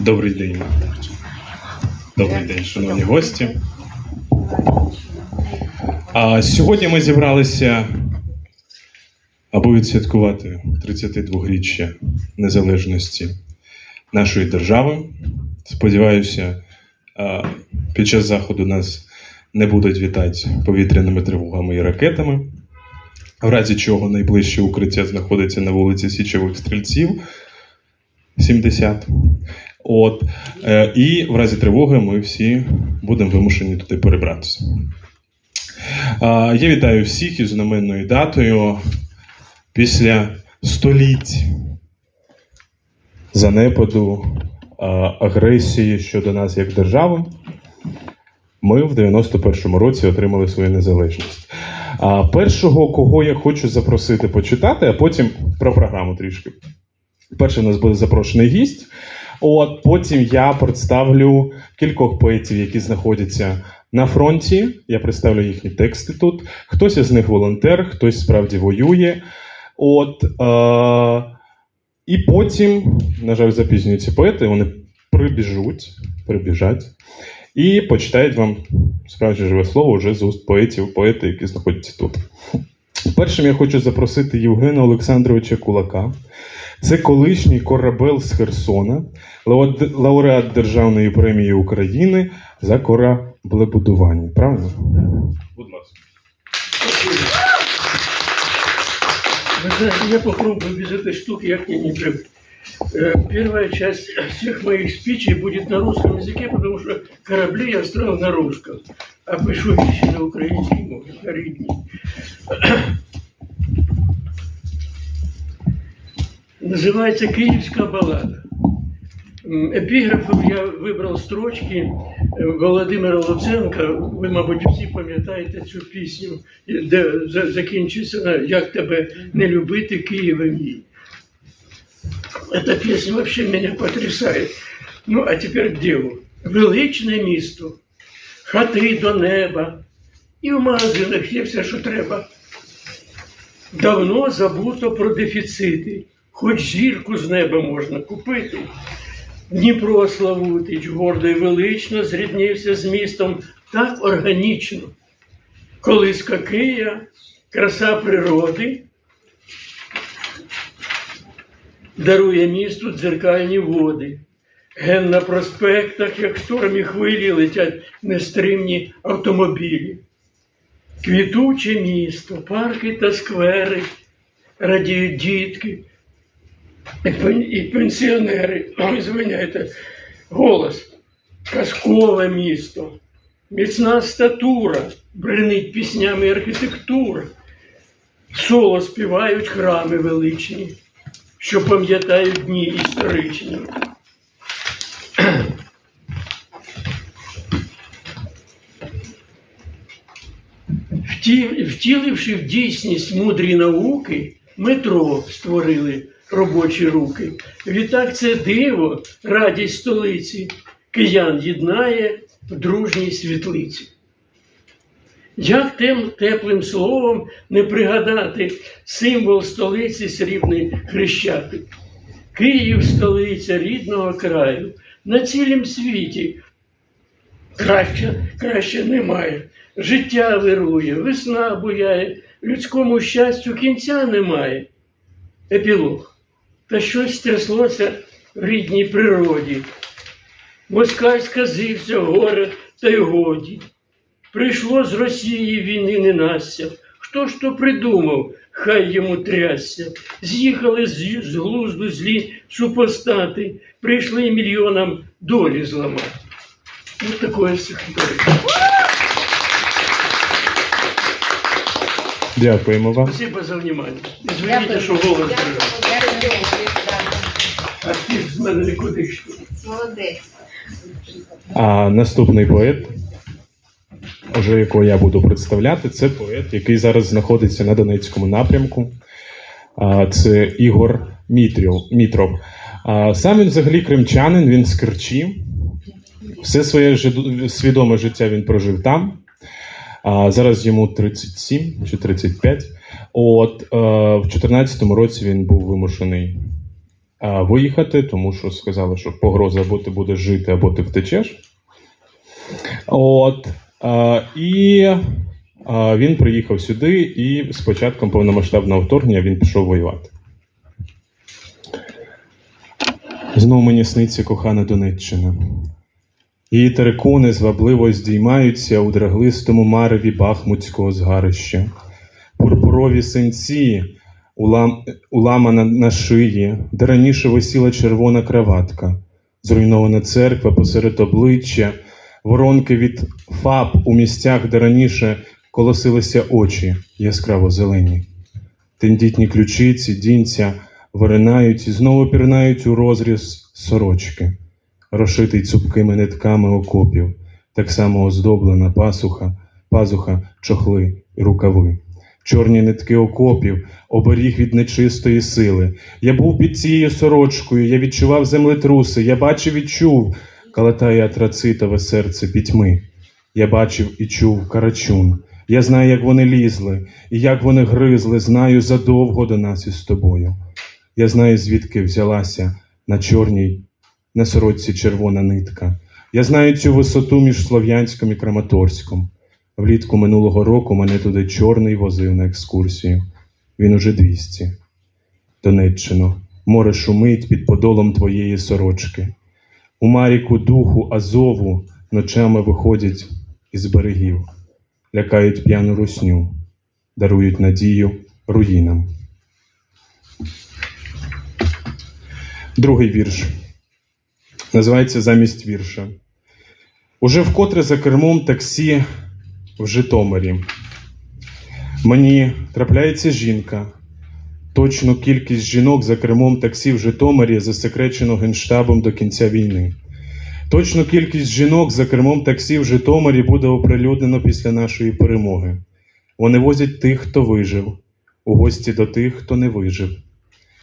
Добрий день. Добрий день, шановні гості. А сьогодні ми зібралися, аби відсвяткувати 32-річчя незалежності нашої держави. Сподіваюся, під час заходу нас не будуть вітати повітряними тривогами і ракетами, в разі чого найближче укриття знаходиться на вулиці Січових Стрільців 70. От, е, і в разі тривоги ми всі будемо вимушені туди перебратися. Я вітаю всіх із знаменною датою після століть занепаду агресії щодо нас як держави. Ми в 91-му році отримали свою незалежність. Першого, кого я хочу запросити почитати, а потім про програму трішки. Перший у нас буде запрошений гість. От потім я представлю кількох поетів, які знаходяться на фронті. Я представлю їхні тексти тут. Хтось із них волонтер, хтось справді воює. От, е- і потім, на жаль, запізнюються поети, вони прибіжуть, прибіжать і почитають вам справді живе слово вже з уст поетів, поети, які знаходяться тут. Першим я хочу запросити Євгена Олександровича Кулака. Це колишній корабель з Херсона, лауд- лауреат Державної премії України за кораблебудування. Правильно? Будь ласка. Вы знаете, я попробую без этой штуки, я к ней не привык. Э, Первая часть всех моих спичей будет на русском языке, потому что корабли я строил на русском, а пишу вещи на украинском, может, на рідній. Називається Київська балада. Епіграфом я вибрав строчки е, Володимира Луценка. Ви, мабуть, всі пам'ятаєте цю пісню, де за- закінчується як тебе не любити, Києве мій. Эта песня вообще меня потрясает. Ну, а тепер к делу. Величне місто, хати до неба, і в магазинах є все, що треба. Давно забуто про дефіцити, хоч зірку з неба можна купити. Дніпро Славутич гордо і велично зріднився з містом так органічно. Колиска Кия, краса природи, дарує місту дзеркальні води. Ген на проспектах, як штормі хвилі, летять нестримні автомобілі. Квітуче місто, парки та сквери, радіють дітки і пенсіонери. Звиняйте, голос. Казкове місто, міцна статура, бренить піснями архітектура. Соло співають храми величні, що пам'ятають дні історичні. Втіливши в дійсність мудрі науки, метро створили робочі руки. Відтак це диво, радість столиці, киян єднає в дружній світлиці. Як тим теплим словом не пригадати символ столиці срібний хрещатик? Київ столиця рідного краю, на цілім світі краще, краще немає. Життя вирує, весна буяє, людському щастю кінця немає. Епілог. Та щось тряслося в рідній природі. Москаль сказився горе та й годі. Прийшло з Росії війни ненастя. Хто ж то придумав, хай йому трясся. З'їхали з, з глузду злі супостати, прийшли мільйонам долі зламати. Вот такое стихотворение. Дякуємо вам. Спасибо за внимание. Извините, що голос дрожав. А з мене нікудишній. Молодець. А наступний поет, уже якого я буду представляти, це поет, який зараз знаходиться на Донецькому напрямку. Це Ігор Мітров. Сам він взагалі кримчанин, він з Керчі. Все своє свідоме життя він прожив там. А зараз йому 37 чи 35. От е, в 2014 році він був вимушений а, виїхати, тому що сказали, що погроза або ти будеш жити, або ти втечеш. От. А, і а, він приїхав сюди, і з початком повномасштабного вторгнення він пішов воювати. Знов мені сниться кохана Донеччина. Її терикони звабливо здіймаються у драглистому мареві бахмутського згарища. Пурпурові синці улам, уламана на шиї, де раніше висіла червона краватка, зруйнована церква посеред обличчя, воронки від фаб у місцях, де раніше колосилися очі яскраво зелені. Тендітні ключиці, дінця виринають і знову пірнають у розріз сорочки, розшитий цупкими нитками окопів, так само оздоблена пасуха, пазуха, чохли і рукави. Чорні нитки окопів, оберіг від нечистої сили. Я був під цією сорочкою, я відчував землетруси, я бачив і чув, калатає атрацитове серце пітьми. Я бачив і чув карачун. Я знаю, як вони лізли, і як вони гризли, знаю задовго до нас із тобою. Я знаю, звідки взялася на чорній на сорочці червона нитка. Я знаю цю висоту між Слов'янськом і Краматорськом. Влітку минулого року мене туди чорний возив на екскурсію. Він уже 200. Донеччино, море шумить під подолом твоєї сорочки. У маріку духу Азову ночами виходять із берегів, лякають п'яну русню, дарують надію руїнам. Другий вірш. Називається Замість вірша. Уже вкотре за кермом таксі в Житомирі. Мені трапляється жінка. Точну кількість жінок за кермом таксі в Житомирі засекречено Генштабом до кінця війни. Точну кількість жінок за кермом таксі в Житомирі буде оприлюднено після нашої перемоги. Вони возять тих, хто вижив, у гості до тих, хто не вижив.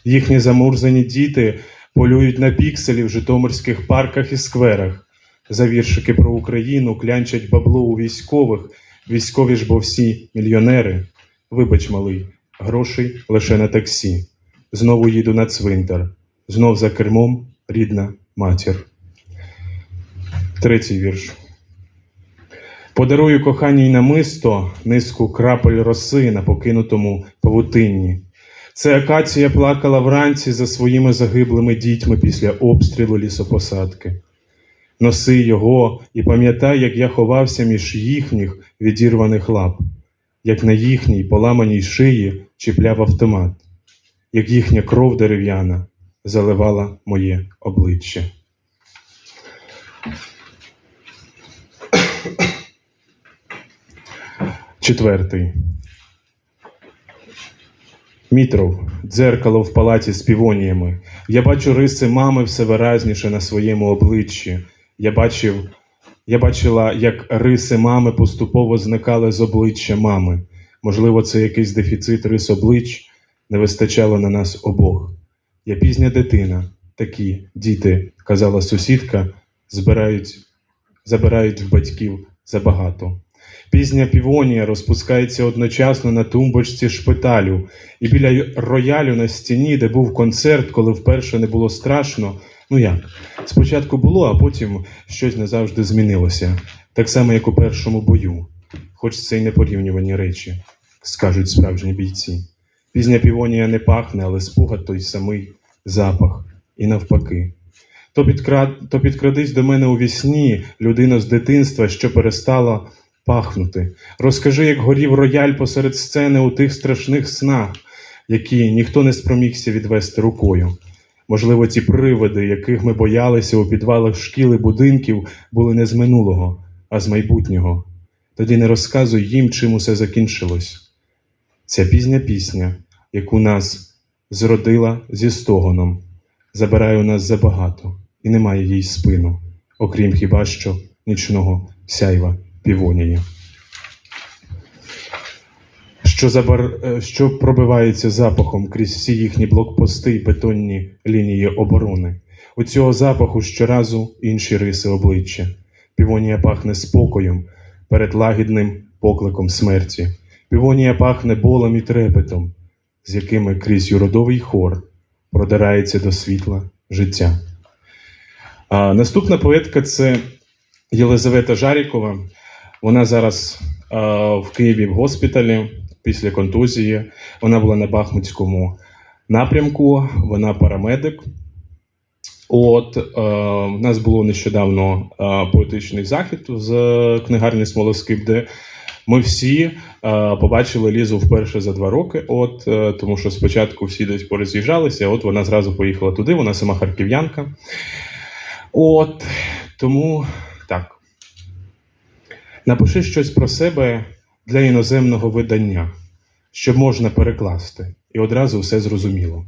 Їхні замурзані діти полюють на пікселі в житомирських парках і скверах. За віршики про Україну клянчать бабло у військових, військові ж бо всі мільйонери. Вибач, малий, грошей лише на таксі. Знову їду на цвинтар, знов за кермом рідна матір. Третій вірш. Подарую коханій намисто низку крапель роси на покинутому павутинні. Це акація плакала вранці за своїми загиблими дітьми після обстрілу лісопосадки. Носи його і пам'ятай, як я ховався між їхніх відірваних лап, як на їхній поламаній шиї чіпляв автомат, як їхня кров дерев'яна заливала моє обличчя. Четвертий. Мітров, дзеркало в палаті з півоніями. Я бачу риси мами все виразніше на своєму обличчі. Я бачив, я бачила, як риси мами поступово зникали з обличчя мами. Можливо, це якийсь дефіцит рис облич не вистачало на нас обох. Я пізня дитина, такі діти, казала сусідка, збирають, забирають в батьків забагато. Пізня півонія розпускається одночасно на тумбочці шпиталю, і біля роялю на стіні, де був концерт, коли вперше не було страшно. Ну як? Спочатку було, а потім щось назавжди змінилося, так само, як у першому бою. Хоч це й не порівнювані речі, скажуть справжні бійці. Пізня півонія не пахне, але спогад той самий запах, і навпаки. То, підкрад... то підкрадись до мене у вісні, людина з дитинства, що перестала пахнути. Розкажи, як горів рояль посеред сцени у тих страшних снах, які ніхто не спромігся відвести рукою. Можливо, ті привиди, яких ми боялися у підвалах шкіл і будинків, були не з минулого, а з майбутнього. Тоді не розказуй їм, чим усе закінчилось. Ця пізня пісня, яку нас зродила зі стогоном, забирає у нас забагато і немає їй спину, окрім хіба що нічного сяйва півонії. Що, забар... е, що пробивається запахом крізь всі їхні блокпости й бетонні лінії оборони. У цього запаху щоразу інші риси обличчя. Півонія пахне спокоєм перед лагідним покликом смерті. Півонія пахне болем і трепетом, з якими крізь юродовий хор продирається до світла життя. А, наступна поетка це Єлизавета Жарікова. Вона зараз а, в Києві в госпіталі після контузії. Вона була на Бахмутському напрямку, вона парамедик. От е, у нас було нещодавно е, поетичний захід з е, книгарні Смолоскип, де ми всі е, побачили Лізу вперше за два роки. От е, тому що спочатку всі десь пороз'їжджалися, от вона зразу поїхала туди, вона сама харків'янка. От тому так. Напиши щось про себе для іноземного видання, щоб можна перекласти, і одразу все зрозуміло.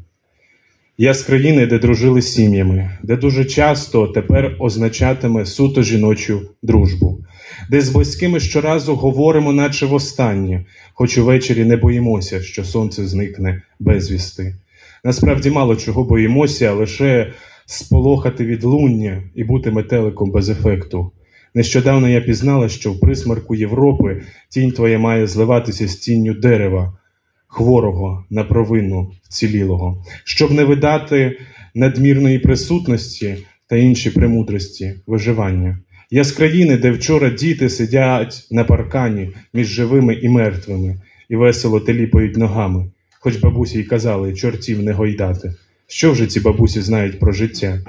Я з країни, де дружили сім'ями, де дуже часто тепер означатиме суто жіночу дружбу, де з близькими щоразу говоримо, наче востаннє, хоч увечері не боїмося, що сонце зникне безвісти. Насправді мало чого боїмося, лише сполохати відлуння і бути метеликом без ефекту. Нещодавно я пізнала, що в присмерку Європи тінь твоя має зливатися з тінню дерева, хворого на провину вцілілого, щоб не видати надмірної присутності та інші премудрості виживання. Я з країни, де вчора діти сидять на паркані між живими і мертвими і весело теліпають ногами, хоч бабусі й казали чортів не гойдати. Що вже ці бабусі знають про життя?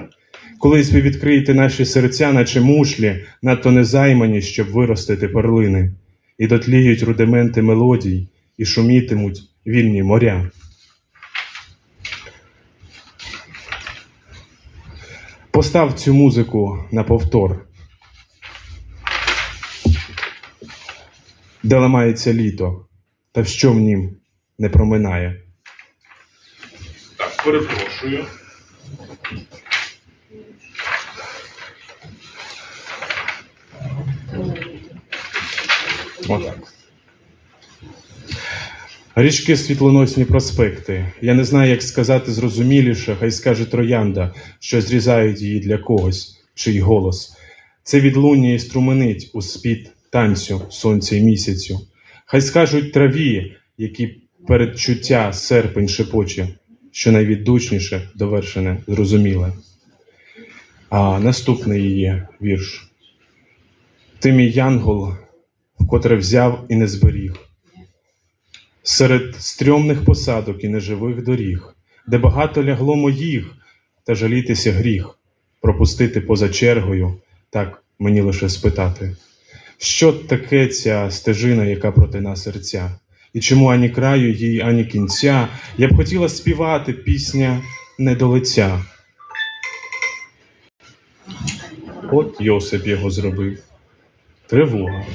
Колись ви відкриєте наші серця, наче мушлі, надто незаймані, щоб виростити перлини, і дотліють рудименти мелодій, і шумітимуть вільні моря. Постав цю музику на повтор, де ламається літо, та що в нім не проминає. Так, перепрошую. Річки світлоносні проспекти. Я не знаю, як сказати зрозуміліше, хай скаже троянда, що зрізають її для когось, чий голос. Це відлуння і струменить у спід танцю, сонця й місяцю. Хай скажуть траві, які передчуття серпень шепоче, що найвіддучніше, довершене, зрозуміле. А наступний її вірш. Ти мій янгол, вкотре взяв і не зберіг. Серед стрьомних посадок і неживих доріг, де багато лягло моїх, та жалітися гріх, пропустити поза чергою, так мені лише спитати. Що таке ця стежина, яка протина серця? І чому ані краю їй, ані кінця? Я б хотіла співати пісня не до лиця. От Йосип його зробив. Тривога.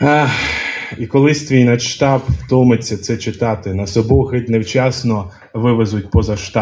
Ах, і колись твій начштаб втомиться це читати, нас обох геть невчасно вивезуть поза штаб.